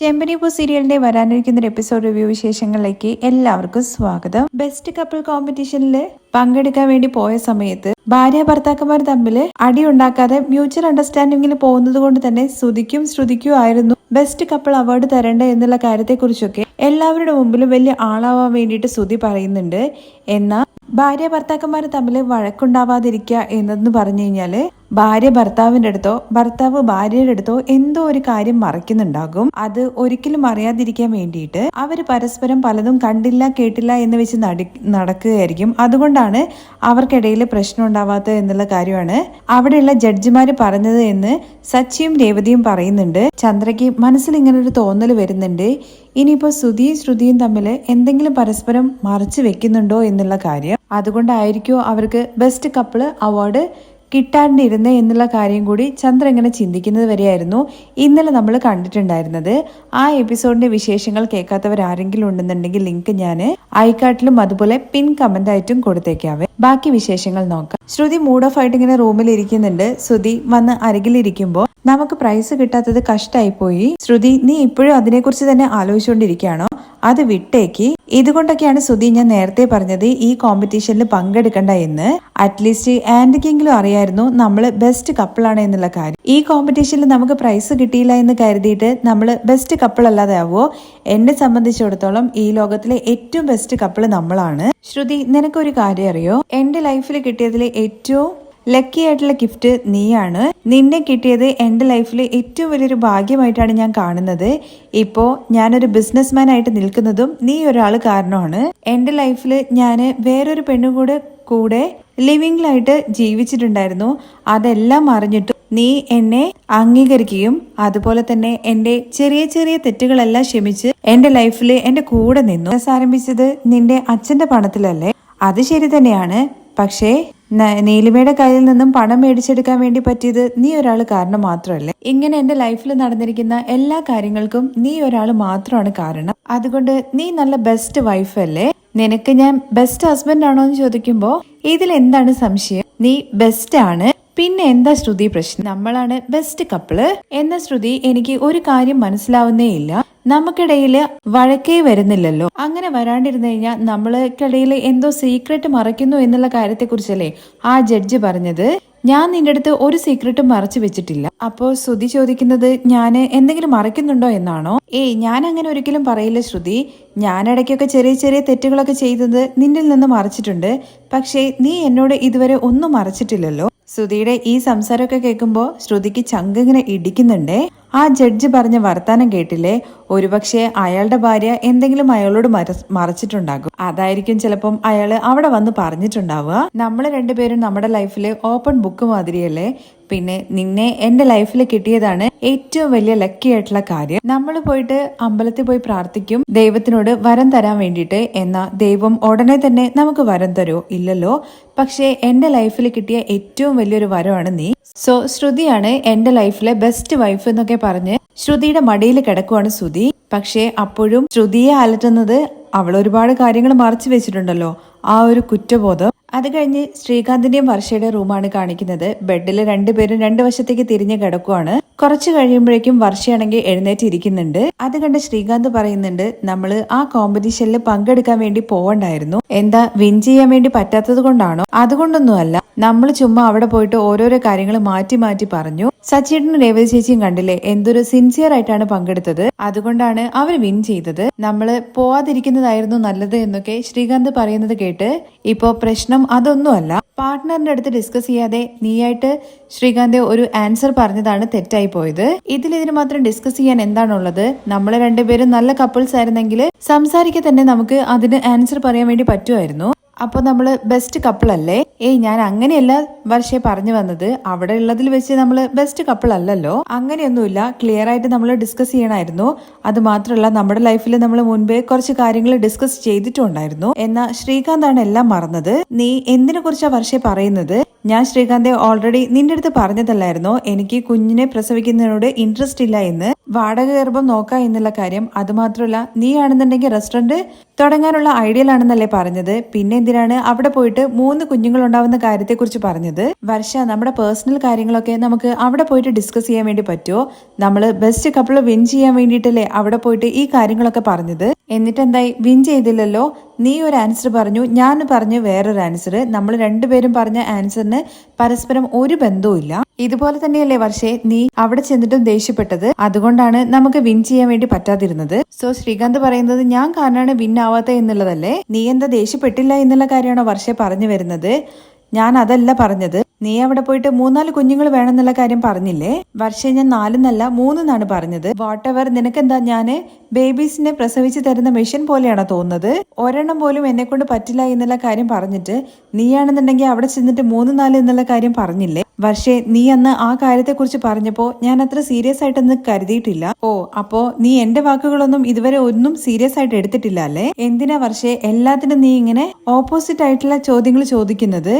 ചെമ്പനിപ്പൂ സീരിയലിന്റെ വരാനിരിക്കുന്ന ഒരു എപ്പിസോഡ് റിവ്യൂ വിശേഷങ്ങളിലേക്ക് എല്ലാവർക്കും സ്വാഗതം. ബെസ്റ്റ് കപ്പിൾ കോമ്പറ്റീഷനിൽ പങ്കെടുക്കാൻ വേണ്ടി പോയ സമയത്ത് ഭാര്യ ഭർത്താക്കന്മാർ തമ്മിൽ അടി ഉണ്ടാക്കാതെ മ്യൂച്വൽ അണ്ടർസ്റ്റാൻഡിങ്ങിൽ പോകുന്നത് കൊണ്ട് തന്നെ ശ്രുതിക്കും ശ്രുതിക്കും ആയിരുന്നു ബെസ്റ്റ് കപ്പിൾ അവാർഡ് തരേണ്ട എന്നുള്ള കാര്യത്തെക്കുറിച്ചൊക്കെ എല്ലാവരുടെ മുമ്പിലും വലിയ ആളാവാൻ വേണ്ടിയിട്ട് ശ്രുതി പറയുന്നുണ്ട്. എന്നാൽ ഭാര്യ ഭർത്താക്കന്മാർ തമ്മിൽ വഴക്കുണ്ടാവാതിരിക്കുക എന്നു പറഞ്ഞു കഴിഞ്ഞാൽ ഭാര്യ ഭർത്താവിന്റെ അടുത്തോ ഭർത്താവ് ഭാര്യയുടെ അടുത്തോ എന്തോ ഒരു കാര്യം മറയ്ക്കുന്നുണ്ടാകും. അത് ഒരിക്കലും അറിയാതിരിക്കാൻ വേണ്ടിയിട്ട് അവർ പരസ്പരം പലതും കണ്ടില്ല കേട്ടില്ല എന്ന് വെച്ച് നടി നടക്കുകയായിരിക്കും. അതുകൊണ്ടാണ് അവർക്കിടയിൽ പ്രശ്നം ഉണ്ടാവാത്തത് എന്നുള്ള കാര്യമാണ് അവിടെയുള്ള ജഡ്ജിമാര് പറഞ്ഞത് എന്ന് സച്ചിയും രേവതിയും പറയുന്നുണ്ട്. ചന്ദ്രയ്ക്ക് മനസ്സിൽ ഇങ്ങനെ ഒരു തോന്നൽ വരുന്നുണ്ട്. ഇനിയിപ്പോ ശ്രുതിയും ശ്രുതിയും തമ്മിൽ എന്തെങ്കിലും പരസ്പരം മറച്ചു വെക്കുന്നുണ്ടോ എന്നുള്ള കാര്യം. അതുകൊണ്ടായിരിക്കും അവർക്ക് ബെസ്റ്റ് കപ്പിൾ അവാർഡ് കിട്ടാണ്ടിരുന്നത് എന്നുള്ള കാര്യം കൂടി ചന്ദ്ര ഇങ്ങനെ ചിന്തിക്കുന്നത് വരെയായിരുന്നു. ഇന്നലെ നമ്മൾ കണ്ടിട്ടുണ്ടായിരുന്നത്. ആ എപ്പിസോഡിന്റെ വിശേഷങ്ങൾ കേൾക്കാത്തവർ ആരെങ്കിലും ഉണ്ടെന്നുണ്ടെങ്കിൽ ലിങ്ക് ഞാൻ ഐക്കാട്ടിലും അതുപോലെ പിൻ കമന്റ് ആയിട്ടും കൊടുത്തേക്കാവേ ബാക്കി വിശേഷങ്ങൾ നോക്കാം. ശ്രുതി മൂഡ് ഓഫ് ആയിട്ട് ഇങ്ങനെ റൂമിൽ ഇരിക്കുന്നുണ്ട്. ശ്രുതി വന്ന് അരികിലിരിക്കുമ്പോൾ നമുക്ക് പ്രൈസ് കിട്ടാത്തത് കഷ്ടായി പോയി. ശ്രുതി നീ ഇപ്പോഴും അതിനെക്കുറിച്ച് തന്നെ ആലോചിച്ചുകൊണ്ടിരിക്കുകയാണോ അത് വിട്ടേക്ക്. ഇതുകൊണ്ടൊക്കെയാണ് ശ്രുതി ഞാൻ നേരത്തെ പറഞ്ഞത് ഈ കോമ്പറ്റീഷനിൽ പങ്കെടുക്കണ്ട എന്ന്. അറ്റ്ലീസ്റ്റ് ആൻഡിക്കെങ്കിലും അറിയായിരുന്നു നമ്മൾ ബെസ്റ്റ് കപ്പിളാണ് എന്നുള്ള കാര്യം. ഈ കോമ്പറ്റീഷനിൽ നമുക്ക് പ്രൈസ് കിട്ടിയില്ല എന്ന് കരുതിയിട്ട് നമ്മൾ ബെസ്റ്റ് കപ്പിൾ അല്ലാതെ ആവുമോ എന്നെ സംബന്ധിച്ചിടത്തോളം ഈ ലോകത്തിലെ ഏറ്റവും ബെസ്റ്റ് കപ്പിൾ നമ്മളാണ്. ശ്രുതി നിനക്കൊരു കാര്യം അറിയോ? എന്റെ ലൈഫിൽ കിട്ടിയതിലെ ഏറ്റവും ലക്കി ആയിട്ടുള്ള ഗിഫ്റ്റ് നീയാണ്. നിന്നെ കിട്ടിയത് എന്റെ ലൈഫിൽ ഏറ്റവും വലിയൊരു ഭാഗ്യമായിട്ടാണ് ഞാൻ കാണുന്നത്. ഇപ്പോൾ ഞാനൊരു ബിസിനസ്മാൻ ആയിട്ട് നിൽക്കുന്നതും നീ ഒരാൾ കാരണമാണ്. എന്റെ ലൈഫിൽ ഞാൻ വേറൊരു പെണ്ണും കൂടെ കൂടെ ലിവിങ്ങിലായിട്ട് ജീവിച്ചിട്ടുണ്ടായിരുന്നു. അതെല്ലാം അറിഞ്ഞിട്ടും നീ എന്നെ അംഗീകരിക്കുകയും അതുപോലെ തന്നെ എന്റെ ചെറിയ ചെറിയ തെറ്റുകളെല്ലാം ക്ഷമിച്ച് എന്റെ ലൈഫിൽ എന്റെ കൂടെ നിന്നു. ആരംഭിച്ചത് നിന്റെ അച്ഛന്റെ പണത്തിലല്ലേ? അത് ശരി തന്നെയാണ്. പക്ഷേ നീലിമയുടെ കയ്യിൽ നിന്നും പണം മേടിച്ചെടുക്കാൻ വേണ്ടി പറ്റിയത് നീ ഒരാൾ കാരണം മാത്രമല്ലേ? ഇങ്ങനെ എന്റെ ലൈഫിൽ നടന്നിരിക്കുന്ന എല്ലാ കാര്യങ്ങൾക്കും നീ ഒരാൾ മാത്രമാണ് കാരണം. അതുകൊണ്ട് നീ നല്ല ബെസ്റ്റ് വൈഫ് അല്ലേ? നിനക്ക് ഞാൻ ബെസ്റ്റ് ഹസ്ബൻഡ് ആണോ എന്ന് ചോദിക്കുമ്പോ ഇതിൽ എന്താണ് സംശയം? നീ ബെസ്റ്റ് ആണ്. പിന്നെ എന്താ ശ്രുതി പ്രശ്നം? നമ്മളാണ് ബെസ്റ്റ് കപ്പിൾ എന്ന ശ്രുതി എനിക്ക് ഒരു കാര്യം മനസ്സിലാവുന്നേ ഇല്ല. നമുക്കിടയിൽ വഴക്കേ വരുന്നില്ലല്ലോ. അങ്ങനെ വരാണ്ടിരുന്നു കഴിഞ്ഞാൽ നമ്മൾക്കിടയിൽ എന്തോ സീക്രട്ട് മറയ്ക്കുന്നു എന്നുള്ള കാര്യത്തെക്കുറിച്ചല്ലേ ആ ജഡ്ജ് പറഞ്ഞത്. ഞാൻ നിന്റെ അടുത്ത് ഒരു സീക്രട്ടും മറച്ചു വെച്ചിട്ടില്ല. അപ്പോ ശ്രുതി ചോദിക്കുന്നത് ഞാൻ എന്തെങ്കിലും മറയ്ക്കുന്നുണ്ടോ എന്നാണോ? ഏയ് ഞാൻ അങ്ങനെ ഒരിക്കലും പറയില്ല ശ്രുതി. ഞാൻ ഇടയ്ക്കൊക്കെ ചെറിയ ചെറിയ തെറ്റുകളൊക്കെ ചെയ്തത് നിന്നിൽ നിന്ന് മറച്ചിട്ടുണ്ട്. പക്ഷേ നീ എന്നോട് ഇതുവരെ ഒന്നും മറച്ചിട്ടില്ലല്ലോ. ശ്രുതിയുടെ ഈ സംസാരമൊക്കെ കേൾക്കുമ്പോൾ ശ്രുതിക്ക് ചങ്കിങ്ങനെ ഇടിക്കുന്നുണ്ടേ. ആ ജഡ്ജ് പറഞ്ഞ വർത്താനം കേട്ടില്ലേ? ഒരുപക്ഷെ അയാളുടെ ഭാര്യ എന്തെങ്കിലും അയാളോട് മറച്ചിട്ടുണ്ടാകും. അതായിരിക്കും ചിലപ്പം അയാൾ അവിടെ വന്ന് പറഞ്ഞിട്ടുണ്ടാവുക. നമ്മൾ രണ്ടുപേരും നമ്മുടെ ലൈഫിൽ ഓപ്പൺ ബുക്ക് മാതിരിയല്ലേ? പിന്നെ നിന്നെ എന്റെ ലൈഫിൽ കിട്ടിയതാണ് ഏറ്റവും വലിയ ലക്കി ആയിട്ടുള്ള കാര്യം. നമ്മൾ പോയിട്ട് അമ്പലത്തിൽ പോയി പ്രാർത്ഥിക്കും. ദൈവത്തിനോട് വരം തരാൻ വേണ്ടിയിട്ട് എന്നാ ദൈവം ഉടനെ തന്നെ നമുക്ക് വരം തരുമോ ഇല്ലല്ലോ. പക്ഷേ എന്റെ ലൈഫിൽ കിട്ടിയ ഏറ്റവും വലിയൊരു വരമാണ് നീ. സോ ശ്രുതിയാണ് എന്റെ ലൈഫിലെ ബെസ്റ്റ് വൈഫ് എന്നൊക്കെ പറഞ്ഞ് ശ്രുതിയുടെ മടിയിൽ കിടക്കുവാണ് ശ്രുതി. പക്ഷേ അപ്പോഴും ശ്രുതിയെ അലട്ടുന്നത് അവൾ ഒരുപാട് കാര്യങ്ങൾ മറച്ചു വെച്ചിട്ടുണ്ടല്ലോ. ആ ഒരു കുറ്റബോധം അത് കഴിഞ്ഞ് ശ്രീകാന്തിന്റെയും വർഷയുടെ റൂമാണ് കാണിക്കുന്നത്. ബെഡിൽ രണ്ടുപേരും രണ്ടു വശത്തേക്ക് തിരിഞ്ഞ് കിടക്കുവാണ്. കുറച്ച് കഴിയുമ്പോഴേക്കും വർഷയാണെങ്കിൽ എഴുന്നേറ്റ് ഇരിക്കുന്നുണ്ട്. അത് കണ്ട് ശ്രീകാന്ത് പറയുന്നുണ്ട് നമ്മൾ ആ കോമ്പറ്റീഷനിൽ പങ്കെടുക്കാൻ വേണ്ടി പോവണ്ടായിരുന്നു. എന്താ വിൻ ചെയ്യാൻ വേണ്ടി പറ്റാത്തത് കൊണ്ടാണോ? അതുകൊണ്ടൊന്നുമല്ല നമ്മൾ ചുമ്മാ അവിടെ പോയിട്ട് ഓരോരോ കാര്യങ്ങൾ മാറ്റി മാറ്റി പറഞ്ഞു. സച്ചേട്ടനും രേവതി ചേച്ചിയും കണ്ടില്ലേ എന്തൊരു സിൻസിയർ ആയിട്ടാണ് പങ്കെടുത്തത്. അതുകൊണ്ടാണ് അവർ വിൻ ചെയ്തത്. നമ്മൾ പോവാതിരിക്കുന്നതായിരുന്നു നല്ലത് എന്നൊക്കെ ശ്രീകാന്ത് പറയുന്നത് കേട്ട് ഇപ്പോ പ്രശ്നം അതൊന്നുമല്ല. പാർട്ട്ണറിന്റെ അടുത്ത് ഡിസ്കസ് ചെയ്യാതെ നീയായിട്ട് ശ്രീകാന്ത് ഒരു ആൻസർ പറഞ്ഞതാണ് തെറ്റായി പോയത്. ഇതിൽ ഇതിന് മാത്രം ഡിസ്കസ് ചെയ്യാൻ എന്താണുള്ളത്? നമ്മൾ രണ്ടുപേരും നല്ല കപ്പിൾസ് ആയിരുന്നെങ്കിൽ സംസാരിക്കെ തന്നെ നമുക്ക് അതിന് ആൻസർ പറയാൻ വേണ്ടി പറ്റുമായിരുന്നു. അപ്പൊ നമ്മൾ ബെസ്റ്റ് കപ്പിളല്ലേ ഏയ് ഞാൻ അങ്ങനെയല്ല വർഷേ പറഞ്ഞു വന്നത്. അവിടെ ഉള്ളതിൽ വെച്ച് നമ്മൾ ബെസ്റ്റ് കപ്പിൾ അല്ലല്ലോ. അങ്ങനെയൊന്നുമില്ല. ക്ലിയർ ആയിട്ട് നമ്മൾ ഡിസ്കസ് ചെയ്യണമായിരുന്നു അത് മാത്രമല്ല നമ്മുടെ ലൈഫിൽ നമ്മൾ മുൻപേ കുറച്ച് കാര്യങ്ങൾ ഡിസ്കസ് ചെയ്തിട്ടുണ്ടായിരുന്നു. എന്നാൽ ശ്രീകാന്താണ് എല്ലാം മറന്നത്? നീ എന്തിനെ കുറിച്ചാണ് വർഷേ പറയുന്നത്? ഞാൻ ശ്രീകാന്തെ ഓൾറെഡി നിന്റെ അടുത്ത് പറഞ്ഞതല്ലായിരുന്നോ? എനിക്ക് കുഞ്ഞിനെ പ്രസവിക്കുന്നതിനോട് ഇൻട്രസ്റ്റ് ഇല്ല എന്ന്. വാടക ഗർഭം നോക്കാം എന്നുള്ള കാര്യം അതുമാത്രമല്ല നീ ആണെന്നുണ്ടെങ്കിൽ റെസ്റ്റോറന്റ് തുടങ്ങാനുള്ള ഐഡിയലാണെന്നല്ലേ പറഞ്ഞത്. പിന്നെ എന്തിനാണ് അവിടെ പോയിട്ട് മൂന്ന് കുഞ്ഞുങ്ങൾ ഉണ്ടാവുന്ന കാര്യത്തെക്കുറിച്ച് പറഞ്ഞത്? വർഷ നമ്മുടെ പേഴ്സണൽ കാര്യങ്ങളൊക്കെ നമുക്ക് അവിടെ പോയിട്ട് ഡിസ്കസ് ചെയ്യാൻ വേണ്ടി പറ്റുമോ നമ്മൾ ബെസ്റ്റ് കപ്പിൾ വിൻ ചെയ്യാൻ വേണ്ടിയിട്ടല്ലേ അവിടെ പോയിട്ട് ഈ കാര്യങ്ങളൊക്കെ പറഞ്ഞത്? എന്നിട്ട് എന്തായി വിൻ ചെയ്തില്ലല്ലോ. നീ ഒരു ആൻസർ പറഞ്ഞു ഞാൻ പറഞ്ഞു വേറൊരു ആൻസർ നമ്മൾ രണ്ടുപേരും പറഞ്ഞ ആൻസറിന് പരസ്പരം ഒരു ബന്ധവും ഇല്ല. ഇതുപോലെ തന്നെയല്ലേ വർഷേ നീ അവിടെ ചെന്നിട്ടും ദേഷ്യപ്പെട്ടത്? അതുകൊണ്ടാണ് നമുക്ക് വിൻ ചെയ്യാൻ വേണ്ടി പറ്റാതിരുന്നത്. സോ ശ്രീകാന്ത് പറയുന്നത് ഞാൻ കാരണമാണ് വിൻ ആവാത്ത എന്നുള്ളതല്ലേ? നീ എന്താ ദേഷ്യപ്പെട്ടില്ല എന്നുള്ള കാര്യമാണോ വർഷേ പറഞ്ഞു വരുന്നത്? ഞാൻ അതല്ല പറഞ്ഞത്. നീ അവിടെ പോയിട്ട് മൂന്നാൽ കുഞ്ഞുങ്ങൾ വേണമെന്നുള്ള കാര്യം പറഞ്ഞില്ലേ? വർഷം ഞാൻ നാലെന്നല്ല മൂന്നെന്നാണ് പറഞ്ഞത്. വാട്ട് എവർ നിനക്കെന്താ ഞാൻ ബേബീസിനെ പ്രസവിച്ച് തരുന്ന മെഷീൻ പോലെയാണോ തോന്നുന്നത്? ഒരെണ്ണം പോലും എന്നെ കൊണ്ട് പറ്റില്ല എന്നുള്ള കാര്യം പറഞ്ഞിട്ട് നീയാണെന്നുണ്ടെങ്കിൽ അവിടെ ചെന്നിട്ട് മൂന്ന് നാല് എന്നുള്ള കാര്യം പറഞ്ഞില്ലേ? വർഷേ നീ അന്ന് ആ കാര്യത്തെക്കുറിച്ച് പറഞ്ഞപ്പോ ഞാൻ അത്ര സീരിയസ് ആയിട്ടൊന്നും കരുതിയിട്ടില്ല. ഓ അപ്പോ നീ എന്റെ വാക്കുകളൊന്നും ഇതുവരെ ഒന്നും സീരിയസ് ആയിട്ട് എടുത്തിട്ടില്ല അല്ലേ? എന്തിനാ വർഷേ എല്ലാത്തിനും നീ ഇങ്ങനെ ഓപ്പോസിറ്റ് ആയിട്ടുള്ള ചോദ്യങ്ങൾ ചോദിക്കുന്നത്?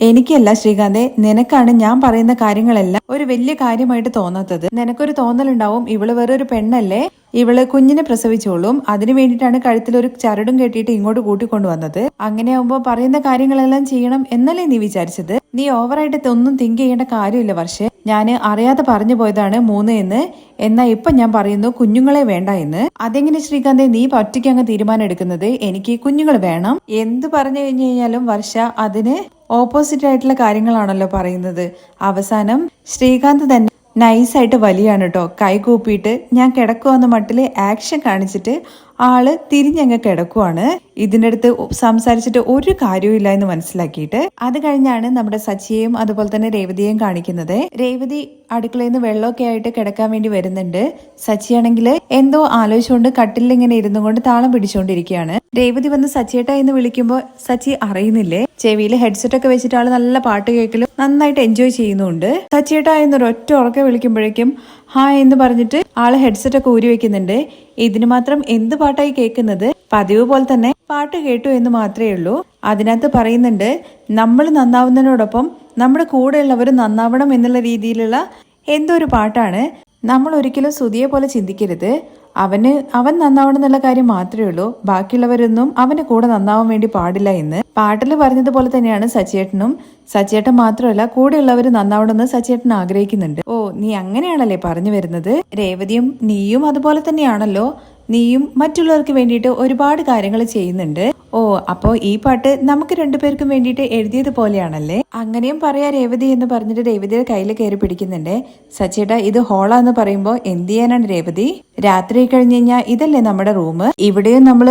എനിക്കല്ല ശ്രീകാന്തെ നിനക്കാണ് ഞാൻ പറയുന്ന കാര്യങ്ങളെല്ലാം ഒരു വലിയ കാര്യമായിട്ട് തോന്നാത്തത്. നിനക്കൊരു തോന്നലുണ്ടാവും ഇവൾ വേറൊരു പെണ്ണല്ലേ? ഇവൾ കുഞ്ഞിനെ പ്രസവിച്ചോളും അതിനു വേണ്ടിയിട്ടാണ് കഴുത്തിൽ ഒരു ചരടും കെട്ടിയിട്ട് ഇങ്ങോട്ട് കൂട്ടിക്കൊണ്ടുവന്നത് അങ്ങനെയാവുമ്പോ പറയുന്ന കാര്യങ്ങളെല്ലാം ചെയ്യണം എന്നല്ലേ നീ വിചാരിച്ചത്? നീ ഓവറായിട്ട് ഒന്നും തിങ്ക് ചെയ്യേണ്ട കാര്യമില്ല വർഷേ. ഞാൻ അറിയാതെ പറഞ്ഞു പോയതാണ് മൂന്ന് എന്ന്. എന്നാ ഇപ്പൊ ഞാൻ പറയുന്നു കുഞ്ഞുങ്ങളെ വേണ്ട എന്ന്. അതെങ്ങനെ ശ്രീകാന്തെ നീ ഒറ്റയ്ക്ക് അങ്ങ് തീരുമാനം എടുക്കുന്നത്? എനിക്ക് കുഞ്ഞുങ്ങൾ വേണം. എന്ത് പറഞ്ഞു കഴിഞ്ഞു കഴിഞ്ഞാലും വർഷ അതിന് ഓപ്പോസിറ്റ് ആയിട്ടുള്ള കാര്യങ്ങളാണല്ലോ പറയുന്നത്. അവസാനം ശ്രീകാന്ത് തന്നെ നൈസായിട്ട് വലിയാണ് കേട്ടോ കൈ കൂപ്പിയിട്ട് ഞാൻ കിടക്കുവന്ന മട്ടിൽ ആക്ഷൻ കാണിച്ചിട്ട് ആൾ തിരിഞ്ഞങ്ങ് കിടക്കുവാണ്. ഇതിന്റെ അടുത്ത് സംസാരിച്ചിട്ട് ഒരു കാര്യവും എന്ന് മനസ്സിലാക്കിയിട്ട്. അത് കഴിഞ്ഞാണ് നമ്മുടെ സച്ചിയെയും അതുപോലെ തന്നെ രേവതിയെയും കാണിക്കുന്നത്. രേവതി അടുക്കളയിൽ നിന്ന് വെള്ളമൊക്കെ ആയിട്ട് കിടക്കാൻ വേണ്ടി വരുന്നുണ്ട്. സച്ചിയാണെങ്കിൽ എന്തോ ആലോചിച്ചുകൊണ്ട് കട്ടിലിൽ ഇങ്ങനെ ഇരുന്നു കൊണ്ട് താളം പിടിച്ചുകൊണ്ടിരിക്കുകയാണ്. രേവതി വന്ന് സച്ചിയേട്ട എന്ന് വിളിക്കുമ്പോൾ സച്ചി അറിയുന്നില്ലേ? ചെവിയിൽ ഹെഡ്സെറ്റ് ഒക്കെ വെച്ചിട്ട് ആൾ നല്ല പാട്ട് കേൾക്കലും നന്നായിട്ട് എൻജോയ് ചെയ്യുന്നുണ്ട്. സച്ചിയേട്ട എന്നൊരു ഒറ്റ ഉറക്കെ വിളിക്കുമ്പോഴേക്കും ഹാ എന്ന് പറഞ്ഞിട്ട് ആൾ ഹെഡ്സെറ്റ് ഒക്കെ ഊരി വെക്കുന്നുണ്ട്. ഇതിന് മാത്രം എന്ത് പാട്ടായി കേൾക്കുന്നത്? പതിവ് പോലെ തന്നെ പാട്ട് കേട്ടു എന്ന് മാത്രമേ ഉള്ളൂ. അതിനകത്ത് പറയുന്നുണ്ട് നമ്മൾ നന്നാവുന്നതിനോടൊപ്പം നമ്മുടെ കൂടെയുള്ളവർ നന്നാവണം എന്നുള്ള രീതിയിലുള്ള എന്തോ ഒരു പാട്ടാണ്? നമ്മൾ ഒരിക്കലും സുതിയെ പോലെ ചിന്തിക്കരുത്. അവന് അവൻ നന്നാവണം എന്നുള്ള കാര്യം മാത്രമേ ഉള്ളൂ. ബാക്കിയുള്ളവരൊന്നും അവന് കൂടെ നന്നാവാൻ വേണ്ടി പാടില്ല എന്ന് പാട്ടിൽ പറഞ്ഞതുപോലെ തന്നെയാണ് സച്ചേട്ടനും സച്ചേട്ടൻ മാത്രമല്ല കൂടെയുള്ളവർ നന്നാവണമെന്ന് സച്ചേട്ടൻ ആഗ്രഹിക്കുന്നുണ്ട്. ഓ നീ അങ്ങനെയാണല്ലേ പറഞ്ഞു വരുന്നത്? രേവതിയും നീയും അതുപോലെ തന്നെയാണല്ലോ. നീയും മറ്റുള്ളവർക്ക് വേണ്ടിയിട്ട് ഒരുപാട് കാര്യങ്ങൾ ചെയ്യുന്നുണ്ട്. ഓ അപ്പോ ഈ പാട്ട് നമുക്ക് രണ്ടുപേർക്കും വേണ്ടിയിട്ട് എഴുതിയത് പോലെയാണല്ലേ? അങ്ങനെയും പറയാ രേവതി എന്ന് പറഞ്ഞിട്ട് രേവതിയുടെ കയ്യിൽ കയറി പിടിക്കുന്നുണ്ട്. സച്ചേട്ടാ ഇത് ഹോളാന്ന് പറയുമ്പോ എന്ത് ചെയ്യാനാണ് രേവതി? രാത്രി കഴിഞ്ഞ് കഴിഞ്ഞാൽ ഇതല്ലേ നമ്മുടെ റൂം ഇവിടെയും നമ്മൾ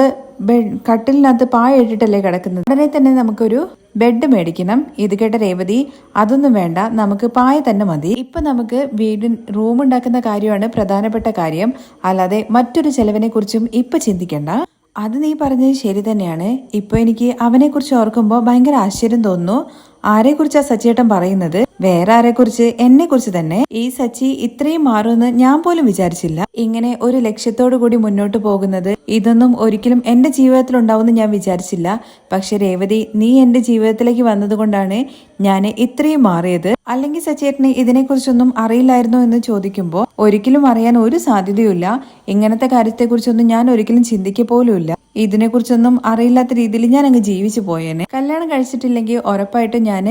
കട്ടിലിനകത്ത് പായ ഇട്ടിട്ടല്ലേ കിടക്കുന്നത്. ഉടനെ തന്നെ നമുക്കൊരു ബെഡ് മേടിക്കണം. ഇത് കേട്ട രേവതി അതൊന്നും വേണ്ട നമുക്ക് പായ തന്നെ മതി. ഇപ്പൊ നമുക്ക് വീട് റൂം ഉണ്ടാക്കുന്ന കാര്യമാണ് പ്രധാനപ്പെട്ട കാര്യം. അല്ലാതെ മറ്റൊരു ചെലവിനെ കുറിച്ചും ഇപ്പൊ ചിന്തിക്കണ്ട. അത് നീ പറഞ്ഞത് ശരി തന്നെയാണ്. ഇപ്പൊ എനിക്ക് അവനെ കുറിച്ച് ഓർക്കുമ്പോൾ ഭയങ്കര ആശ്ചര്യം തോന്നുന്നു. ആരെക്കുറിച്ചാ സച്ചേട്ടൻ പറയുന്നത്? വേറെ ആരെക്കുറിച്ച് എന്നെ കുറിച്ച് തന്നെ ഈ സച്ചി ഇത്രയും മാറുമെന്ന് ഞാൻ പോലും വിചാരിച്ചില്ല. ഇങ്ങനെ ഒരു ലക്ഷ്യത്തോടു കൂടി മുന്നോട്ട് പോകുന്നത് ഇതൊന്നും ഒരിക്കലും എന്റെ ജീവിതത്തിൽ ഉണ്ടാവുമെന്ന് ഞാൻ വിചാരിച്ചില്ല. പക്ഷെ രേവതി നീ എന്റെ ജീവിതത്തിലേക്ക് വന്നതുകൊണ്ടാണ് ഞാൻ ഇത്രയും മാറിയത്. അല്ലെങ്കിൽ സച്ചേട്ടന് ഇതിനെക്കുറിച്ചൊന്നും അറിയില്ലായിരുന്നോ എന്ന് ചോദിക്കുമ്പോൾ ഒരിക്കലും അറിയാൻ ഒരു സാധ്യതയുമില്ല. ഇങ്ങനത്തെ കാര്യത്തെക്കുറിച്ചൊന്നും ഞാൻ ഒരിക്കലും ചിന്തിക്ക പോലുമില്ല. ഇതിനെക്കുറിച്ചൊന്നും അറിയില്ലാത്ത രീതിയിൽ ഞാൻ അങ്ങ് ജീവിച്ചു പോയേനെ. കല്യാണം കഴിച്ചിട്ടില്ലെങ്കിൽ ഉറപ്പായിട്ടും ഞാൻ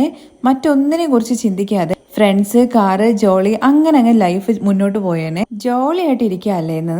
മറ്റൊന്നിനെ കുറിച്ച് ചിന്തിക്കാതെ ഫ്രണ്ട്സ് കാറ് ജോളി അങ്ങനെ അങ്ങ് ലൈഫ് മുന്നോട്ട് പോയേനെ. ജോളി ആയിട്ട് ഇരിക്കുകയല്ലേന്ന്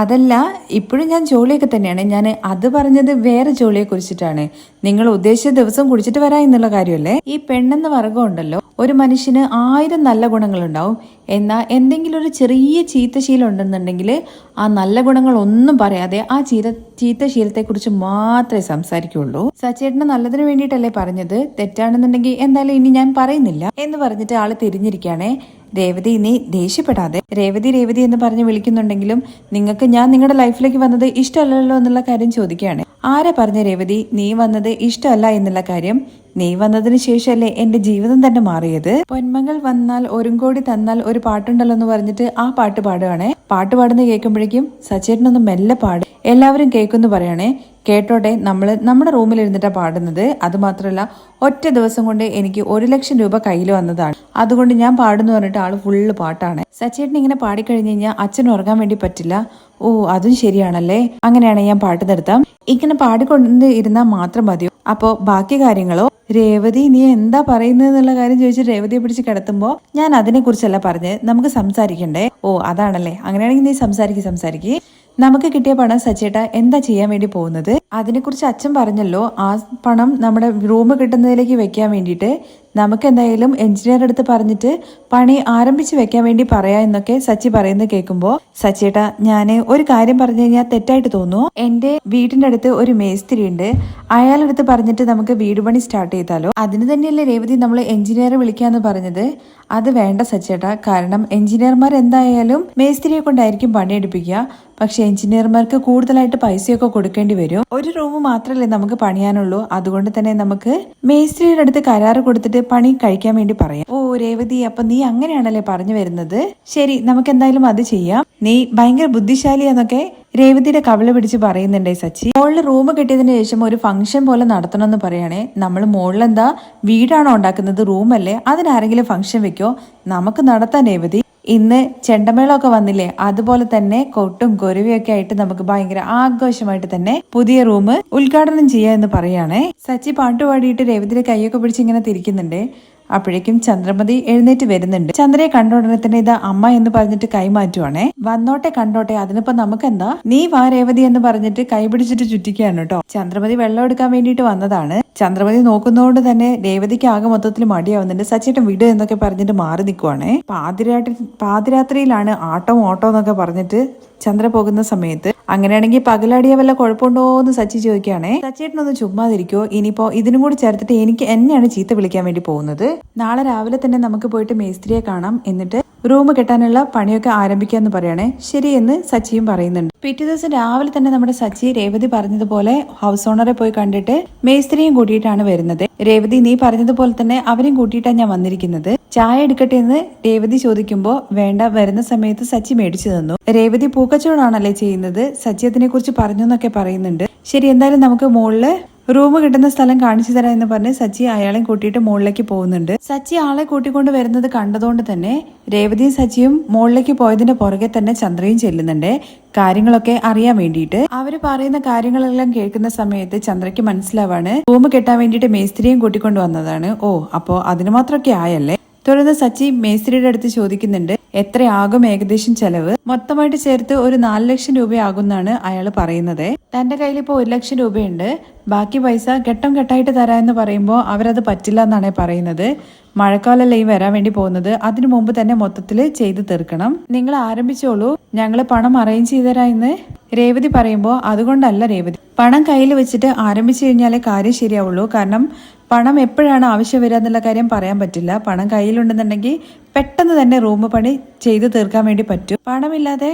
അതല്ല ഇപ്പോഴും ഞാൻ ജോളിയൊക്കെ തന്നെയാണ്. ഞാൻ അത് പറഞ്ഞത് വേറെ ജോളിയെ കുറിച്ചിട്ടാണ്. നിങ്ങൾ ഉദ്ദേശിച്ച ദിവസം കുടിച്ചിട്ട് വരാ എന്നുള്ള കാര്യമല്ലേ? ഈ പെണ്ണെന്ന വർഗം ഉണ്ടല്ലോ ഒരു മനുഷ്യന് ആയിരം നല്ല ഗുണങ്ങളുണ്ടാവും. എന്നാൽ എന്തെങ്കിലും ഒരു ചെറിയ ചീത്തശീലം ഉണ്ടെന്നുണ്ടെങ്കിൽ ആ നല്ല ഗുണങ്ങൾ ഒന്നും പറയാതെ ആ ചീത ചീത്തശീലത്തെക്കുറിച്ച് മാത്രമേ സംസാരിക്കുള്ളൂ. സച്ചേട്ടന് നല്ലതിന് വേണ്ടിയിട്ടല്ലേ പറഞ്ഞത്? തെറ്റാണെന്നുണ്ടെങ്കിൽ എന്തായാലും ഇനി ഞാൻ പറയുന്നില്ല എന്ന് പറഞ്ഞിട്ട് ആൾ തിരിഞ്ഞിരിക്കുകയാണേ. രേവതി നീ ദേഷ്യപ്പെടാതെ രേവതി രേവതി എന്ന് പറഞ്ഞ് വിളിക്കുന്നുണ്ടെങ്കിലും നിങ്ങൾക്ക് ഞാൻ നിങ്ങളുടെ ലൈഫിലേക്ക് വന്നത് ഇഷ്ടമല്ലല്ലോ എന്നുള്ള കാര്യം ചോദിക്കുകയാണ്. ആരാ പറഞ്ഞ രേവതി? നീ വന്നത് ഇഷ്ടമല്ല എന്നുള്ള കാര്യം? നീ വന്നതിന് ശേഷമല്ലേ എന്റെ ജീവിതം തന്നെ മാറിയത്? പൊന്മകൾ വന്നാൽ ഒരുങ്കോടി തന്നാൽ ഒരു പാട്ടുണ്ടല്ലോ എന്ന് പറഞ്ഞിട്ട് ആ പാട്ട് പാടുകയാണേ. പാട്ട് പാടുന്ന കേൾക്കുമ്പോഴേക്കും സച്ചേട്ടനൊന്ന് മെല്ലെ പാടും. എല്ലാവരും കേൾക്കുന്നു പറയണേ. കേട്ടോട്ടെ നമ്മൾ നമ്മുടെ റൂമിലിരുന്നിട്ടാണ് പാടുന്നത്. അതുമാത്രമല്ല ഒറ്റ ദിവസം കൊണ്ട് എനിക്ക് ഒരു ലക്ഷം രൂപ കയ്യിൽ വന്നതാണ്. അതുകൊണ്ട് ഞാൻ പാടുന്നു പറഞ്ഞിട്ട് ആൾ ഫുള്ള് പാട്ടാണ്. സച്ചേട്ടൻ ഇങ്ങനെ പാടിക്കഴിഞ്ഞ് കഴിഞ്ഞാൽ അച്ഛൻ ഉറങ്ങാൻ വേണ്ടി പറ്റില്ല. ഓ അതും ശരിയാണല്ലേ? അങ്ങനെയാണ് ഞാൻ പാട്ട് നിർത്താം. ഇങ്ങനെ പാടിക്കൊണ്ട് ഇരുന്നാൽ മാത്രം മതിയോ? അപ്പോൾ ബാക്കി കാര്യങ്ങളോ? രേവതി നീ എന്താ പറയുന്നത് എന്നുള്ള കാര്യം ചോദിച്ച് രേവതിയെ പിടിച്ച് കിടത്തുമ്പോൾ ഞാൻ അതിനെക്കുറിച്ചല്ല പറഞ്ഞ് നമുക്ക് സംസാരിക്കണ്ടേ? ഓ അതാണല്ലേ. അങ്ങനെയാണെങ്കിൽ നീ സംസാരിക്കുക സംസാരിക്ക്. നമുക്ക് കിട്ടിയ പണം സച്ചേട്ട എന്താ ചെയ്യാൻ വേണ്ടി പോകുന്നത്? അതിനെക്കുറിച്ച് അച്ഛൻ പറഞ്ഞല്ലോ ആ പണം നമ്മുടെ റൂം കിട്ടുന്നതിലേക്ക് വെക്കാൻ വേണ്ടിയിട്ട് നമുക്ക് എന്തായാലും എഞ്ചിനീയർ അടുത്ത് പറഞ്ഞിട്ട് പണി ആരംഭിച്ച് വെക്കാൻ വേണ്ടി പറയാ എന്നൊക്കെ സച്ചി പറയുന്നത് കേൾക്കുമ്പോൾ സച്ചേട്ടാ ഞാൻ ഒരു കാര്യം പറഞ്ഞു കഴിഞ്ഞാൽ തെറ്റായിട്ട് തോന്നുന്നു. എന്റെ വീടിന്റെ അടുത്ത് ഒരു മേസ്തിരി ഉണ്ട് അയാളടുത്ത് പറഞ്ഞിട്ട് നമുക്ക് വീട് പണി സ്റ്റാർട്ട് ചെയ്താലോ. അതിന് തന്നെയല്ലേ രേവതി നമ്മൾ എഞ്ചിനീയറെ വിളിക്കാന്ന് പറഞ്ഞത്. അത് വേണ്ട സച്ചേട്ടാ. കാരണം എഞ്ചിനീയർമാർ എന്തായാലും മേസ്തിരിയെ കൊണ്ടായിരിക്കും പണിയെടുപ്പിക്കുക. പക്ഷെ എഞ്ചിനീയർമാർക്ക് കൂടുതലായിട്ട് പൈസയൊക്കെ കൊടുക്കേണ്ടി വരും. ഒരു റൂം മാത്രമല്ലേ നമുക്ക് പണിയാനുള്ളൂ. അതുകൊണ്ട് തന്നെ നമുക്ക് മേസ്ത്രിയുടെ അടുത്ത് കരാറ് കൊടുത്തിട്ട് പണി കഴിക്കാൻ വേണ്ടി പറയാം. ഓ രേവതി അപ്പൊ നീ അങ്ങനെയാണല്ലേ പറഞ്ഞു വരുന്നത്? ശരി നമുക്ക് എന്തായാലും അത് ചെയ്യാം. നീ ഭയങ്കര ബുദ്ധിശാലിയാന്നൊക്കെ രേവതിയുടെ കവള പിടിച്ച് പറയുന്നുണ്ടേ സച്ചി. മോളിൽ റൂം കിട്ടിയതിന് ശേഷം ഒരു ഫംഗ്ഷൻ പോലെ നടത്തണമെന്ന് പറയണേ നമ്മൾ മോളിലെന്താ? വീടാണോ ഉണ്ടാക്കുന്നത്? റൂമല്ലേ? അതിനാരെങ്കിലും ഫംഗ്ഷൻ വെക്കോ? നമുക്ക് നടത്താൻ രേവതി. ഇന്ന് ചെണ്ടമേളമൊക്കെ വന്നില്ലേ? അതുപോലെ തന്നെ കൊട്ടും കൊരുവിയൊക്കെ ആയിട്ട് നമുക്ക് ഭയങ്കര ആഘോഷമായിട്ട് തന്നെ പുതിയ റൂം ഉദ്ഘാടനം ചെയ്യാന്ന് പറയാണേ. സച്ചി പാട്ട് പാടിയിട്ട് രേവതിയുടെ കൈയൊക്കെ പിടിച്ച് ഇങ്ങനെ തിരിക്കുന്നുണ്ട്. അപ്പോഴേക്കും ചന്ദ്രമതി എഴുന്നേറ്റ് വരുന്നുണ്ട്. ചന്ദ്രയെ കണ്ട ഉടനെ തന്നെ ഇത് അമ്മ എന്ന് പറഞ്ഞിട്ട് കൈമാറ്റുവാണേ വന്നോട്ടെ കണ്ടോട്ടെ അതിനിപ്പോ നമുക്കെന്താ? നീ വാ രേവതി എന്ന് പറഞ്ഞിട്ട് കൈപിടിച്ചിട്ട് ചുറ്റിക്കുകയാണ് കേട്ടോ. ചന്ദ്രമതി വെള്ളം എടുക്കാൻ വേണ്ടിയിട്ട് വന്നതാണ്. ചന്ദ്രമതി നോക്കുന്നതുകൊണ്ട് തന്നെ രേവതിക്ക് ആകെ മൊത്തത്തിൽ മടിയാവുന്നുണ്ട്. സച്ചേട്ടൻ വിട് എന്നൊക്കെ പറഞ്ഞിട്ട് മാറി നിൽക്കുവാണേ പാതിരാത്രി പാതിരാത്രിയിലാണ് ആട്ടം ഓട്ടോ എന്നൊക്കെ പറഞ്ഞിട്ട് ചന്ദ്ര പോകുന്ന സമയത്ത് അങ്ങനെയാണെങ്കിൽ പകലടിയ വല്ല കുഴപ്പമുണ്ടോ എന്ന് സച്ചി ചോദിക്കുകയാണേ. സച്ചേട്ടനൊന്ന് ചുമ്മാതിരിക്കോ. ഇനിയിപ്പോ ഇതിനും കൂടി ചേർത്തിട്ട് എനിക്ക് എന്നെയാണ് ചീത്ത വിളിക്കാൻ വേണ്ടി പോകുന്നത്. നാളെ രാവിലെ തന്നെ നമുക്ക് പോയിട്ട് മേസ്ത്രിയെ കാണാം. എന്നിട്ട് റൂം കെട്ടാനുള്ള പണിയൊക്കെ ആരംഭിക്കാന്ന് പറയണേ ശരിയെന്ന് സച്ചിയും പറയുന്നുണ്ട്. പിറ്റേ ദിവസം രാവിലെ തന്നെ നമ്മുടെ സച്ചി രേവതി പറഞ്ഞതുപോലെ ഹൗസ് ഓണറെ പോയി കണ്ടിട്ട് മേസ്ത്രിയും കൂട്ടിയിട്ടാണ് വരുന്നത്. രേവതി നീ പറഞ്ഞതുപോലെ തന്നെ അവരെയും കൂട്ടിയിട്ടാണ് ഞാൻ വന്നിരിക്കുന്നത്. ചായ എടുക്കട്ടെ എന്ന് രേവതി ചോദിക്കുമ്പോൾ വേണ്ട വരുന്ന സമയത്ത് സച്ചി മേടിച്ചു തന്നു. രേവതി പൂക്കച്ചവടാണല്ലേ ചെയ്യുന്നത്? സച്ചി അതിനെ കുറിച്ച് പറഞ്ഞു എന്നൊക്കെ പറയുന്നുണ്ട്. ശരി എന്തായാലും നമുക്ക് മുകളിൽ റൂം കിട്ടുന്ന സ്ഥലം കാണിച്ചു തരാം എന്ന് പറഞ്ഞ് സച്ചി അയാളെ കൂട്ടിയിട്ട് മുകളിലേക്ക് പോകുന്നുണ്ട്. സച്ചി ആളെ കൂട്ടിക്കൊണ്ട് വരുന്നത് കണ്ടതുകൊണ്ട് തന്നെ രേവതിയും സച്ചിയും മുകളിലേക്ക് പോയതിന്റെ പുറകെ തന്നെ ചന്ദ്രയും ചെല്ലുന്നുണ്ട്. കാര്യങ്ങളൊക്കെ അറിയാൻ വേണ്ടിയിട്ട്. അവർ പറയുന്ന കാര്യങ്ങളെല്ലാം കേൾക്കുന്ന സമയത്ത് ചന്ദ്രയ്ക്ക് മനസ്സിലാവാണ്. റൂം കെട്ടാൻ വേണ്ടിയിട്ട് മേസ്ത്രിയും കൂട്ടിക്കൊണ്ട് വന്നതാണ്. ഓ അപ്പോ അതിന് മാത്രമൊക്കെ ആയല്ലേ? തുടർന്ന് സച്ചി മേസ്ത്രിയുടെ അടുത്ത് ചോദിക്കുന്നുണ്ട് എത്രയാകും ഏകദേശം ചെലവ്? മൊത്തമായിട്ട് ചേർത്ത് ഒരു നാല് ലക്ഷം രൂപയാകുന്നാണ് അയാൾ പറയുന്നത്. തന്റെ കയ്യിൽ ഇപ്പോൾ ഒരു ലക്ഷം രൂപയുണ്ട്. ബാക്കി പൈസ ഘട്ടം ഘട്ടമായിട്ട് തരാമെന്ന് പറയുമ്പോൾ അവരത് പറ്റില്ല എന്നാണ് പറയുന്നത്. മഴക്കാലല്ലേ ഈ വരാൻ വേണ്ടി പോകുന്നത്? അതിനു മുമ്പ് തന്നെ മൊത്തത്തിൽ ചെയ്തു തീർക്കണം. നിങ്ങൾ ആരംഭിച്ചോളൂ. ഞങ്ങൾ പണം അറേഞ്ച് ചെയ്തുതരാം എന്ന് രേവതി പറയുമ്പോൾ അതുകൊണ്ടല്ല രേവതി. പണം കയ്യിൽ വെച്ചിട്ട് ആരംഭിച്ചു കഴിഞ്ഞാലേ കാര്യം ശരിയാവുള്ളൂ. കാരണം പണം എപ്പോഴാണ് ആവശ്യം വരിക എന്നുള്ള കാര്യം പറയാൻ പറ്റില്ല. പണം കയ്യിലുണ്ടെന്നുണ്ടെങ്കിൽ പെട്ടെന്ന് തന്നെ റൂം പണി ചെയ്ത് തീർക്കാൻ വേണ്ടി പറ്റും. പണമില്ലാതെ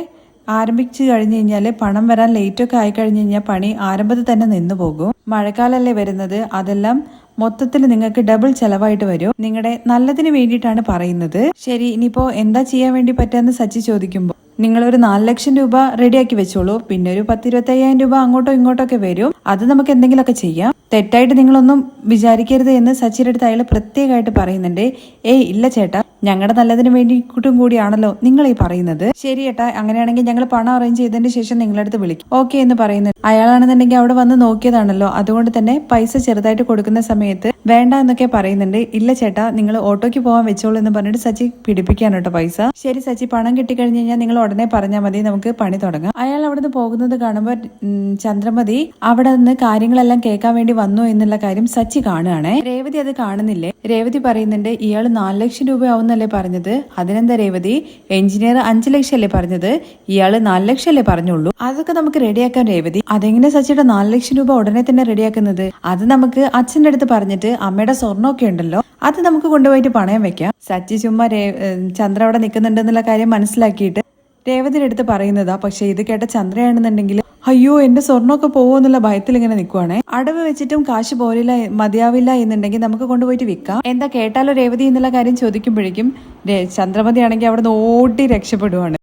ആരംഭിച്ചു കഴിഞ്ഞു കഴിഞ്ഞാൽ പണം വരാൻ ലേറ്റൊക്കെ ആയി കഴിഞ്ഞു കഴിഞ്ഞാൽ പണി ആരംഭത്തിൽ തന്നെ നിന്നു പോകും. മഴക്കാലല്ലേ വരുന്നത്. അതെല്ലാം മൊത്തത്തിൽ നിങ്ങൾക്ക് ഡബിൾ ചെലവായിട്ട് വരും. നിങ്ങളുടെ നല്ലതിന് വേണ്ടിയിട്ടാണ് പറയുന്നത്. ശരി ഇനിയിപ്പോ എന്താ ചെയ്യാൻ വേണ്ടി പറ്റാന്ന് സച്ചി ചോദിക്കുമ്പോൾ നിങ്ങൾ ഒരു നാല് ലക്ഷം രൂപ റെഡിയാക്കി വെച്ചോളൂ. പിന്നെ ഒരു പത്തിരുപത്തയ്യായിരം രൂപ അങ്ങോട്ടോ ഇങ്ങോട്ടോ ഒക്കെ വരും. അത് നമുക്ക് എന്തെങ്കിലുമൊക്കെ ചെയ്യാം. തെറ്റായിട്ട് നിങ്ങളൊന്നും വിചാരിക്കരുത് എന്ന് സച്ചിയുടെ അടുത്ത് അയാൾ പ്രത്യേകമായിട്ട് പറയുന്നുണ്ട്. ഏയ് ഇല്ല ചേട്ടാ. ഞങ്ങളുടെ നല്ലതിന് വേണ്ടി കൂട്ടും കൂടിയാണല്ലോ നിങ്ങൾ ഈ പറയുന്നത്. ശരി ഏട്ടാ അങ്ങനെയാണെങ്കിൽ ഞങ്ങൾ പണം അറേഞ്ച് ചെയ്തതിന് ശേഷം നിങ്ങളെ അടുത്ത് വിളിക്കും. ഓക്കെ എന്ന് പറയുന്നത് അയാളാണെന്നുണ്ടെങ്കിൽ അവിടെ വന്ന് നോക്കിയതാണല്ലോ. അതുകൊണ്ട് തന്നെ പൈസ ചെറുതായിട്ട് കൊടുക്കുന്ന സമയത്ത് വേണ്ട എന്നൊക്കെ പറയുന്നുണ്ട്. ഇല്ല ചേട്ടാ നിങ്ങൾ ഓട്ടോയ്ക്ക് പോകാൻ വെച്ചോളൂ എന്ന് പറഞ്ഞിട്ട് സച്ചി പിടിപ്പിക്കാൻ കേട്ടോ പൈസ. ശരി സച്ചി പണം കിട്ടിക്കഴിഞ്ഞ് കഴിഞ്ഞാൽ നിങ്ങൾ ഉടനെ പറഞ്ഞാൽ മതി. നമുക്ക് പണി തുടങ്ങാം. അയാൾ അവിടുന്ന് പോകുന്നത് കാണുമ്പോൾ ചന്ദ്രമതി അവിടെ നിന്ന് കാര്യങ്ങളെല്ലാം കേൾക്കാൻ വേണ്ടി വന്നു എന്നുള്ള കാര്യം സച്ചി കാണുകയാണേ. രേവതി അത് കാണുന്നില്ലേ? രേവതി പറയുന്നുണ്ട് ഇയാൾ നാല് ലക്ഷം രൂപയാവുന്നല്ലേ പറഞ്ഞത്? അതിനെന്താ രേവതി? എഞ്ചിനീയർ അഞ്ചു ലക്ഷം അല്ലേ പറഞ്ഞത്? ഇയാൾ നാല് ലക്ഷം അല്ലേ പറഞ്ഞുള്ളൂ? അതൊക്കെ നമുക്ക് റെഡിയാക്കാൻ രേവതി. അതെങ്ങനെ സച്ചിയുടെ നാല് ലക്ഷം രൂപ ഉടനെ തന്നെ റെഡിയാക്കുന്നത്? അത് നമുക്ക് അച്ഛന്റെ അടുത്ത് പറഞ്ഞിട്ട് അമ്മയുടെ സ്വർണമൊക്കെ ഉണ്ടല്ലോ അത് നമുക്ക് കൊണ്ടുപോയിട്ട് പണയം വെക്കാം. സച്ചി ചുമ്മാ ചന്ദ്ര അവിടെ നിൽക്കുന്നുണ്ടെന്നുള്ള കാര്യം മനസ്സിലാക്കിയിട്ട് രേവതിയുടെ അടുത്ത് പറയുന്നതാ പക്ഷെ ഇത് കേട്ട ചന്ദ്രയാണെന്നുണ്ടെങ്കിൽ അയ്യോ എന്റെ സ്വർണമൊക്കെ പോകുമോ എന്നുള്ള ഭയത്തിൽ ഇങ്ങനെ നിൽക്കുവാണേ അടവ് വെച്ചിട്ടും കാശ് പോരില്ല മതിയാവില്ല എന്നുണ്ടെങ്കിൽ നമുക്ക് കൊണ്ടുപോയിട്ട് വിൽക്കാം. എന്താ കേട്ടാലോ രേവതി എന്നുള്ള കാര്യം ചോദിക്കുമ്പോഴേക്കും ചന്ദ്രമതി ആണെങ്കിൽ അവിടെ നിന്ന് ഓടി രക്ഷപ്പെടുവാണ്.